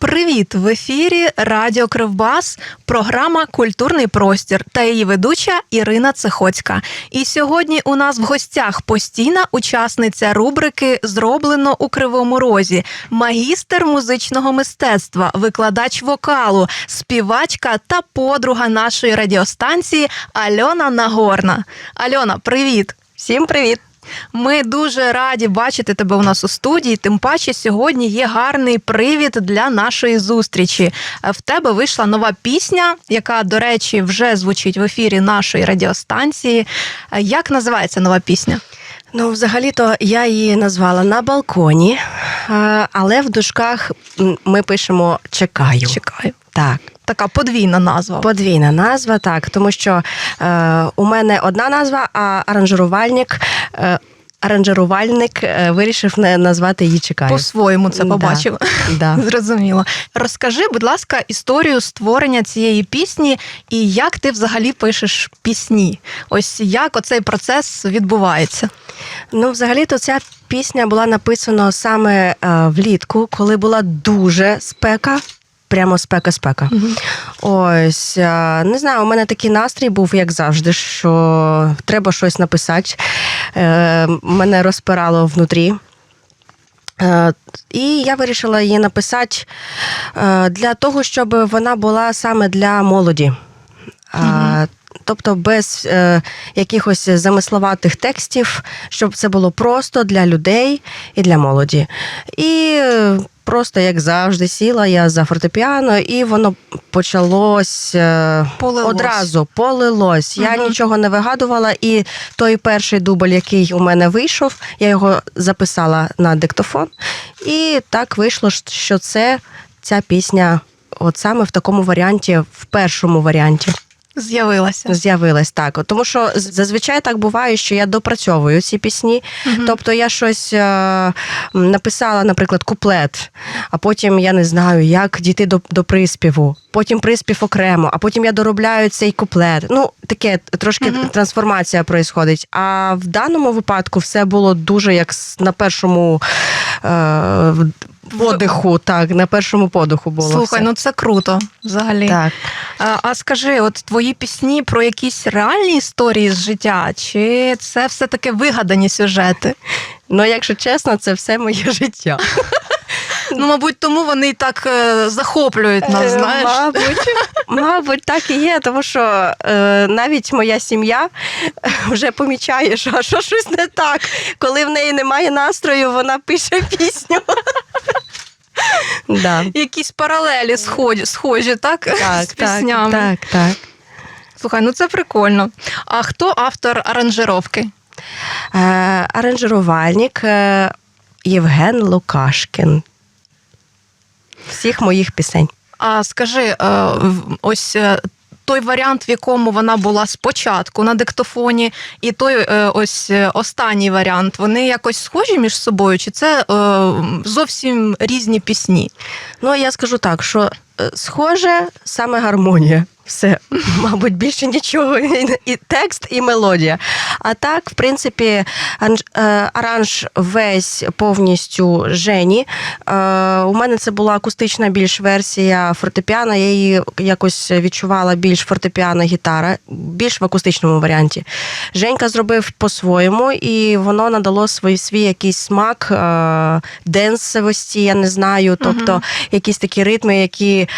Привіт! В ефірі Радіо Кривбас, програма Культурний простір та її ведуча Ірина Цехоцька. І сьогодні у нас в гостях постійна учасниця рубрики Зроблено у Кривому Розі, магістр музичного мистецтва, викладач вокалу, співачка та подруга нашої радіостанції Альона Нагорна. Альона, привіт! Всім привіт! Ми дуже раді бачити тебе у нас у студії. Тим паче, сьогодні є гарний привід для нашої зустрічі. В тебе вийшла нова пісня, яка, до речі, вже звучить в ефірі нашої радіостанції. Як називається нова пісня? Ну, взагалі-то я її назвала на балконі, е, але в дужках ми пишемо чекаю. Чекаю. Так, Така подвійна назва. подвійна назва, так, тому що е, у мене одна назва, а аранжирувальник. Е, Аранжирувальник е, вирішив не назвати її чекаю. По-своєму це Да. побачив. Да. Зрозуміло. Розкажи, будь ласка, історію створення цієї пісні і як ти взагалі пишеш пісні? Ось як оцей процес відбувається? Ну, взагалі-то ця пісня була написана саме е, влітку, коли була дуже спека. Прямо спека-спека. Ось е, не знаю, у мене такий настрій був, як завжди, що треба щось написати. Е, Мене розпирало внутрі. Е, І я вирішила її написати для того, щоб вона була саме для молоді. А, Тобто без е, якихось замисловатих текстів, щоб це було просто для людей і для молоді. І е, просто, як завжди, сіла я за фортепіано, і воно почалось е, Полилось. одразу, полилось. Я нічого не вигадувала, і той перший дубль, який у мене вийшов, я його записала на диктофон. І так вийшло, що це ця пісня, от саме в такому варіанті, в першому варіанті. З'явилася. З'явилась так. Тому що зазвичай так буває, що я допрацьовую ці пісні. Мгм. Тобто я щось е, написала, наприклад, куплет, а потім я не знаю, як дійти до, до приспіву, потім приспів окремо, а потім я доробляю цей куплет. Ну, таке трошки Мгм. трансформація проїсходить. А в даному випадку все було дуже як на першому. Е, Подиху, так, на першому подиху було. Слухай, все. ну це круто взагалі. так. А, а скажи, от твої пісні про якісь реальні історії з життя, чи це все таки вигадані сюжети? Ну, якщо чесно, це все моє життя. Ну, мабуть, тому вони і так е, захоплюють нас, Е, знаєш. Мабуть, мабуть, так і є, тому що е, навіть моя сім'я вже помічає, що, що щось не так. Коли в неї немає настрою, вона пише пісню. Да. Якісь паралелі схожі, схожі так? Так, з піснями. так, так. Слухай, ну це прикольно. А хто автор аранжировки? Е, аранжирувальник е, Євген Лукашкін. Всіх моїх пісень. А скажи, е, ось. Той варіант, в якому вона була спочатку на диктофоні, і той е, ось е, останній варіант, вони якось схожі між собою, чи це е, зовсім різні пісні? Ну, я скажу так, що схоже саме гармонія. Все, мабуть, більше нічого. І, текст, і мелодія. А так, в принципі, анж, е, аранж весь повністю Жені. Е, у мене це була акустична більш версія фортепіано. Я її якось відчувала більш фортепіано гітара, більш в акустичному варіанті. Женька зробив по-своєму, і воно надало свій, свій якийсь смак е, денсовості, я не знаю. Тобто якісь такі ритми, які,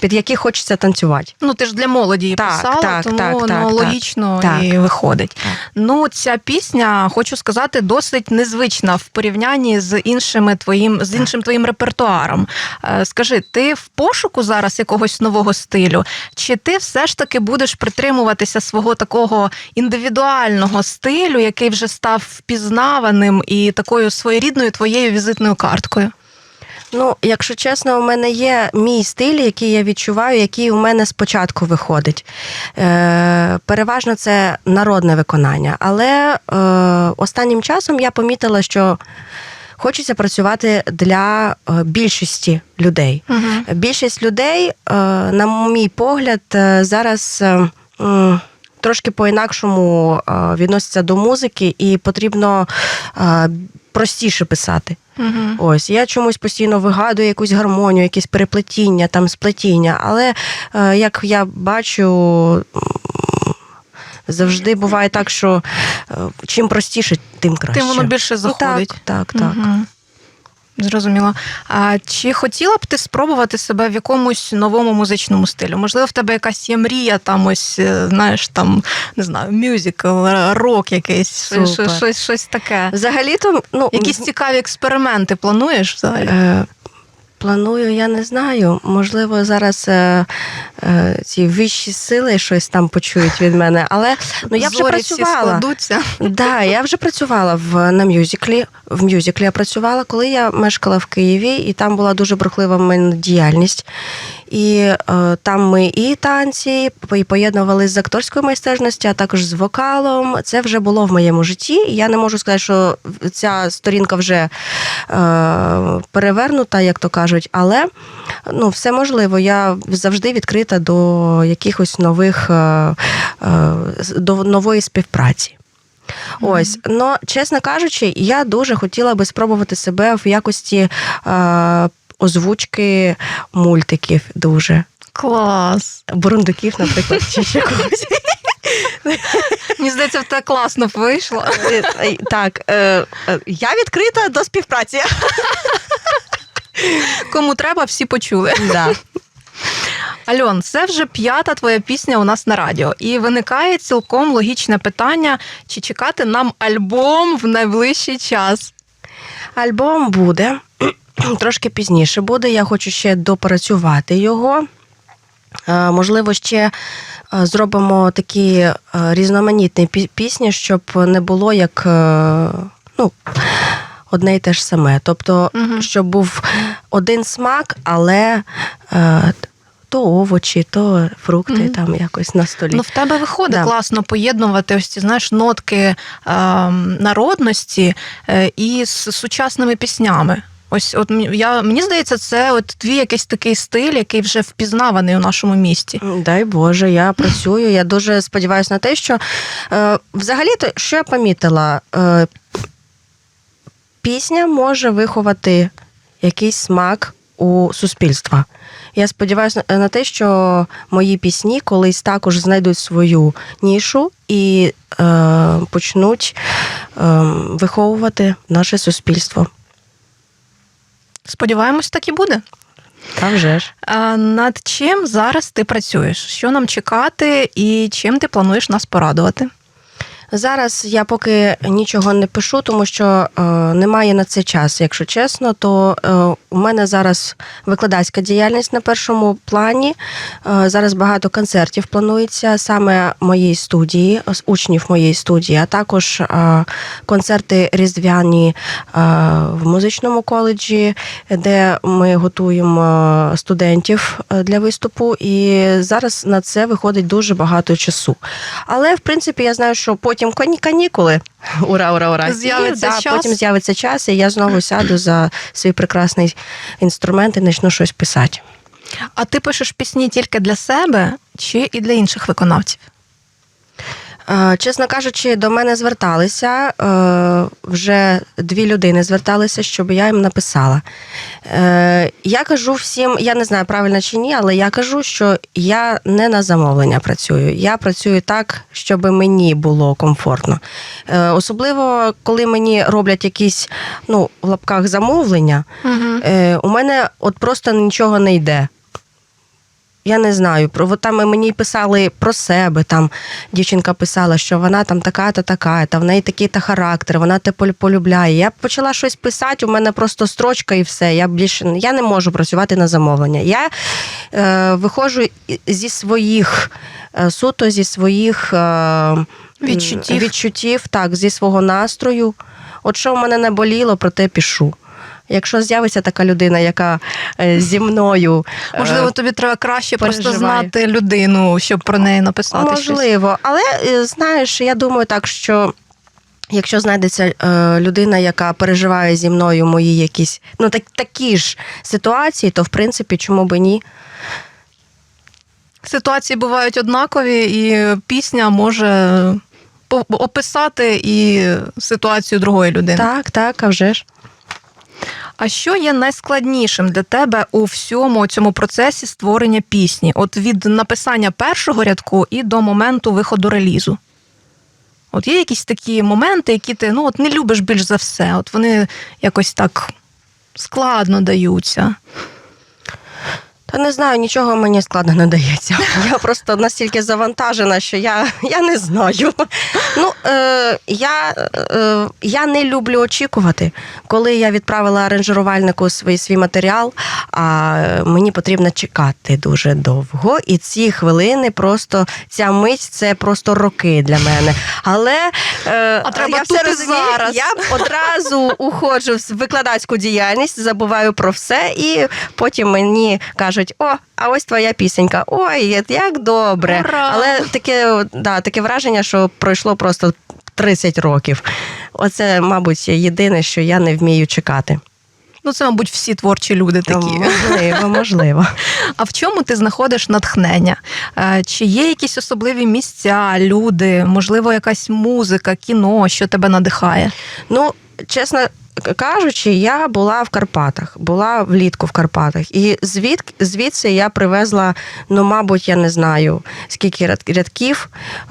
під які хочеться танцювати. Ну, ти ж для молоді Так, писала, так, тому так, воно так, так. логічно Так. і виходить. Так. Ну, ця пісня, хочу сказати, досить незвична в порівнянні з іншими твоїм з іншим твоїм репертуаром. Е, Скажи, ти в пошуку зараз якогось нового стилю? Чи ти все ж таки будеш притримуватися свого такого індивідуального стилю, який вже став впізнаваним і такою своєрідною твоєю візитною карткою? Ну, якщо чесно, у мене є мій стиль, який я відчуваю, який у мене спочатку виходить. Е, переважно це народне виконання. Але е, останнім часом я помітила, що хочеться працювати для е, більшості людей. Більшість людей, е, на мій погляд, е, зараз. е, Трошки по-інакшому е, відносяться до музики, і потрібно простіше писати. Угу. Ось я чомусь постійно вигадую якусь гармонію, якісь переплетіння, там сплетіння. Але е, як я бачу, завжди буває так, що е, чим простіше, тим краще. Тим воно більше Ну, заходить. Так, так, так. Мгм. Зрозуміло. А чи хотіла б ти спробувати себе в якомусь новому музичному стилю? Можливо, в тебе якась є мрія, там ось, е, знаєш, там, не знаю, мюзикл, рок якийсь, щось, Супер. щось, щось таке. Взагалі-то, ну, Якісь цікаві експерименти плануєш взагалі? Е, Планую, я не знаю. Можливо, зараз е, е, ці вищі сили щось там почують від мене. Але ну я вже Зорі всі працювала. складуться. Да, я вже працювала в на мюзиклі. В мюзиклі я працювала, коли я мешкала в Києві, і там була дуже брухлива в мене діяльність. І е, там ми і танці і поєднували з акторською майстерністю, а також з вокалом. Це вже було в моєму житті. І я не можу сказати, що ця сторінка вже е, перевернута, як то кажуть, але ну, все можливо. Я завжди відкрита до якихось нових е, е, до нової співпраці. Ось, ну, чесно кажучи, я дуже хотіла би спробувати себе в якості е, озвучки мультиків дуже. Клас. Бурундуків, наприклад, чи ще когось. Мені здається, тебе класно вийшло. Е, Так, е, е, я відкрита до співпраці. Кому треба, всі почули. Да. Альон, це вже п'ята твоя пісня у нас на радіо. І виникає цілком логічне питання: чи чекати нам альбом в найближчий час? Альбом буде трошки пізніше буде. Я хочу ще допрацювати його. Е, Можливо, ще е, зробимо такі е, різноманітні пісні, щоб не було як е, ну, одне й те ж саме. Тобто, Мгм. щоб був один смак, але е, то овочі, то фрукти Мгм. там якось на столі. Ну, в тебе виходить Да. класно поєднувати ось ці знаєш нотки ем, народності е, із сучасними піснями. Ось, от я мені здається, це от твій якийсь такий стиль, який вже впізнаваний у нашому місті. Дай Боже, я працюю. Я дуже сподіваюся на те, що е, взагалі-то, що я помітила, е, пісня може виховати якийсь смак у суспільства. Я сподіваюся на те, що мої пісні колись також знайдуть свою нішу і е, почнуть е, виховувати наше суспільство. Сподіваємось, так і буде. Та вже ж. А над чим зараз ти працюєш? Що нам чекати, і чим ти плануєш нас порадувати? Зараз я поки нічого не пишу, тому що е, немає на це час. Якщо чесно, то е, у мене зараз викладацька діяльність на першому плані. Е, зараз багато концертів планується саме моєї студії, учнів моєї студії, а також е, концерти різдвяні е, в музичному коледжі, де ми готуємо студентів е, для виступу. І зараз на це виходить дуже багато часу. Але в принципі я знаю, що потім кані- канікули. Ура, ура, ура! З'явиться да, час. Потім з'явиться час, і я знову сяду за свій прекрасний інструмент і почну щось писати. А ти пишеш пісні тільки для себе чи і для інших виконавців? Е, Чесно кажучи, до мене зверталися е, вже дві людини зверталися, щоб я їм написала. Е, Я кажу всім, я не знаю правильно чи ні, але я кажу, що я не на замовлення працюю. Я працюю так, щоб мені було комфортно. Особливо, коли мені роблять якісь ну, в лапках замовлення, Угу. У мене от просто нічого не йде. Я не знаю. Про от там мені писали про себе. Там дівчинка писала, що вона там така-та, така, та в неї такий-то характер, вона те полюбляє. Я почала щось писати, у мене просто строчка і все. Я більше я не можу працювати на замовлення. Я е, виходжу зі своїх е, суто зі своїх е, Відчуттів. відчуттів, так, зі свого настрою. От що в мене не боліло, про те пішу. Якщо з'явиться така людина, яка е, зі мною е, Можливо, тобі треба краще просто знати людину, щоб про неї написати щось. можливо, але е, знаєш, я думаю так, що. Якщо знайдеться людина, яка переживає зі мною мої якісь ну так, такі ж ситуації, то в принципі чому би ні? Ситуації бувають однакові, і пісня може описати і ситуацію другої людини. Так, так, а вже ж. А що є найскладнішим для тебе у всьому цьому процесі створення пісні? От від написання першого рядку і до моменту виходу релізу? От є якісь такі моменти, які ти ну, от не любиш більш за все. От вони якось так складно даються. Та не знаю, нічого мені складно не дається. Я просто настільки завантажена, що я, я не знаю. Ну, е, я, е, я не люблю очікувати, коли я відправила аранжувальнику свій, свій матеріал, а мені потрібно чекати дуже довго. І ці хвилини просто ця мить це просто роки для мене. Але е, А треба я все розумію, зараз. я одразу уходжу в викладацьку діяльність, забуваю про все, і потім мені кажуть: о, а ось твоя пісенька. Ой, як добре. Ура! Але таке, да, таке враження, що пройшло просто 30 років. Оце, мабуть, єдине, що я не вмію чекати. Ну, це, мабуть, всі творчі люди такі. Можливо, можливо. А в чому ти знаходиш натхнення? Е, Чи є якісь особливі місця, люди, можливо, якась музика, кіно, що тебе надихає? Ну, чесно кажучи, я була в Карпатах, була влітку в Карпатах. І звід, звідси я привезла, ну, мабуть, я не знаю, скільки рядків,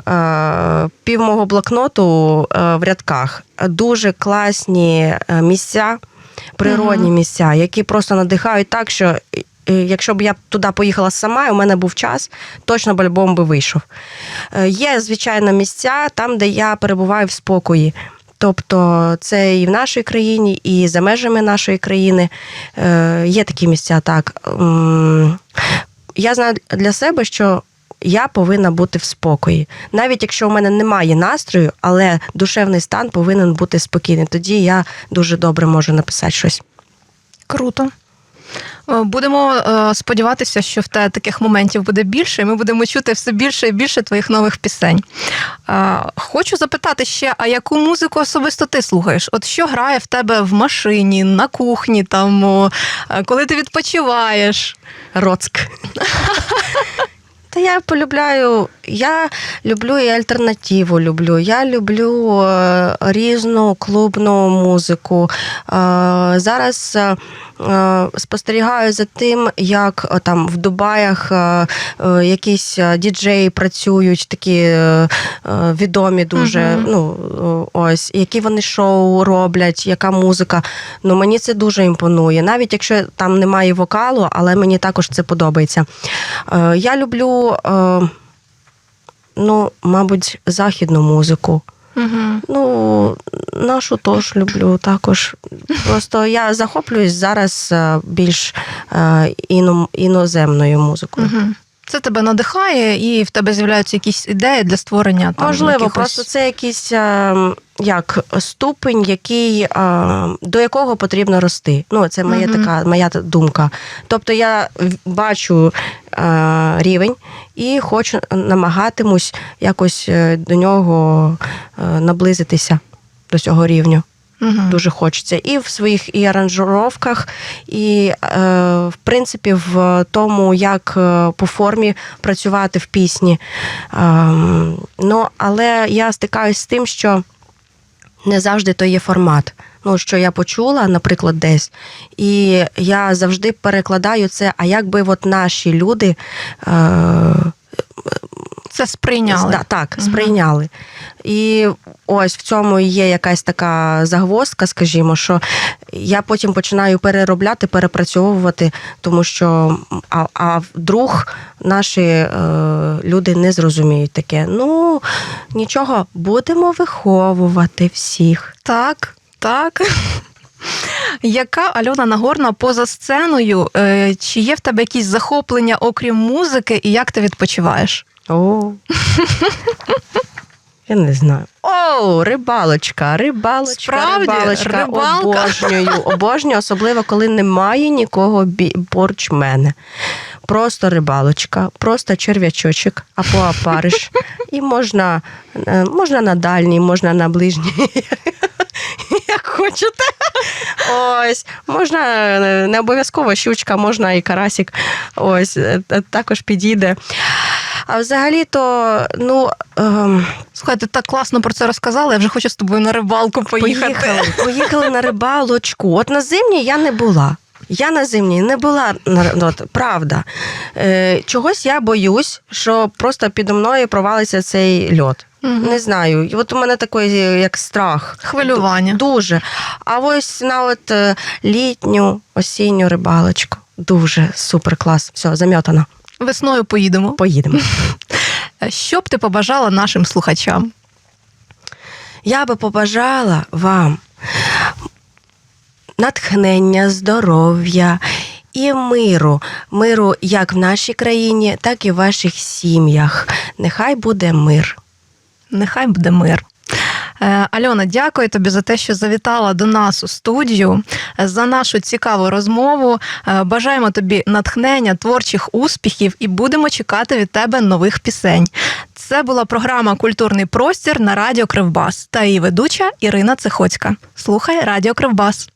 е, пів мого блокноту е, в рядках. Дуже класні місця, природні місця, які просто надихають так, що. е, Якщо б я туди поїхала сама, і у мене був час, точно б альбом би вийшов. Е, Є, звичайно, місця там, де я перебуваю в спокої. Тобто це і в нашій країні, і за межами нашої країни е, є такі місця. Так я знаю для себе, що я повинна бути в спокої. Навіть якщо у мене немає настрою, але душевний стан повинен бути спокійний. Тоді я дуже добре можу написати щось. Круто. Е, Будемо е, сподіватися, що в тебе таких моментів буде більше, і ми будемо чути все більше і більше твоїх нових пісень. Е, Хочу запитати ще, а яку музику особисто ти слухаєш? От що грає в тебе в машині, на кухні, там, коли ти відпочиваєш? Роцк. Та я полюбляю, я люблю і альтернативу люблю. Я люблю е, різну клубну музику. Е, зараз е, е, спостерігаю за тим, як е, там в Дубаях е, е, якісь е, діджеї працюють, такі е, е, відомі дуже. Мгм. Ну ось, які вони шоу роблять, яка музика. Ну мені це дуже імпонує. Навіть якщо там немає вокалу, але мені також це подобається. Е, Я люблю, е, ну, мабуть, західну музику. Угу. Ну, нашу теж люблю також. Просто я захоплююсь зараз е, більш е, іно, іноземною музикою. Угу. Це тебе надихає, і в тебе з'являються якісь ідеї для створення там Можливо, якихось... просто це якийсь е, як ступень, який, е, до якого потрібно рости. Ну, це моя Мгм. така моя думка. Тобто я бачу е, рівень і хочу намагатимусь якось е, до нього е, наблизитися до цього рівню. Мгм. Дуже хочеться. І в своїх і аранжировках, і е, в принципі в тому, як е, по формі працювати в пісні. Ем, ну, але я стикаюсь з тим, що не завжди то є формат. Ну, що я почула, наприклад, десь, і я завжди перекладаю це, а як би от наші люди е, Це сприйняли. Да, так, Мгм. сприйняли. І ось в цьому є якась така загвоздка, скажімо, що я потім починаю переробляти, перепрацьовувати, тому що а, а вдруг наші е, люди не зрозуміють таке. Ну, нічого, будемо виховувати всіх. Так, так. Яка Альона Нагорна поза сценою? Е, Чи є в тебе якісь захоплення, окрім музики, і як ти відпочиваєш? О. Я не знаю. О, рибалочка, рибалочка, Справді? рибалочка. Рибалка? Обожнюю, обожнюю, особливо коли немає нікого бі- поруч мене. Просто рибалочка, просто черв'ячочок або опариш. І можна, е, можна на дальній, можна на ближній. Як хочете. Ось, можна е, не обов'язково щучка, можна і карасик. Ось, е, також підійде. А взагалі-то, ну. Ем, Слухай, ти так класно про це розказала. Я вже хочу з тобою на рибалку поїхати. Поїхали, поїхали на рибалочку. От на зимній я не була. Я на зимній не була, от, правда. Е, чогось я боюсь, що просто підо мною провалиться цей льот. Мгм. Не знаю. От у мене такий як страх. Хвилювання. Дуже. А ось на от е, літню осінню рибалочку. Дуже супер клас. Все, зам'ятано. Весною поїдемо. Поїдемо. Що б ти побажала нашим слухачам? Я би побажала вам натхнення, здоров'я і миру. Миру як в нашій країні, так і в ваших сім'ях. Нехай буде мир. Нехай буде мир. Е, Альона, дякую тобі за те, що завітала до нас у студію, е, за нашу цікаву розмову. Е, Бажаємо тобі натхнення, творчих успіхів і будемо чекати від тебе нових пісень. Це була програма Культурний простір на Радіо Кривбас та її ведуча Ірина Цихоцька. Слухай Радіо Кривбас.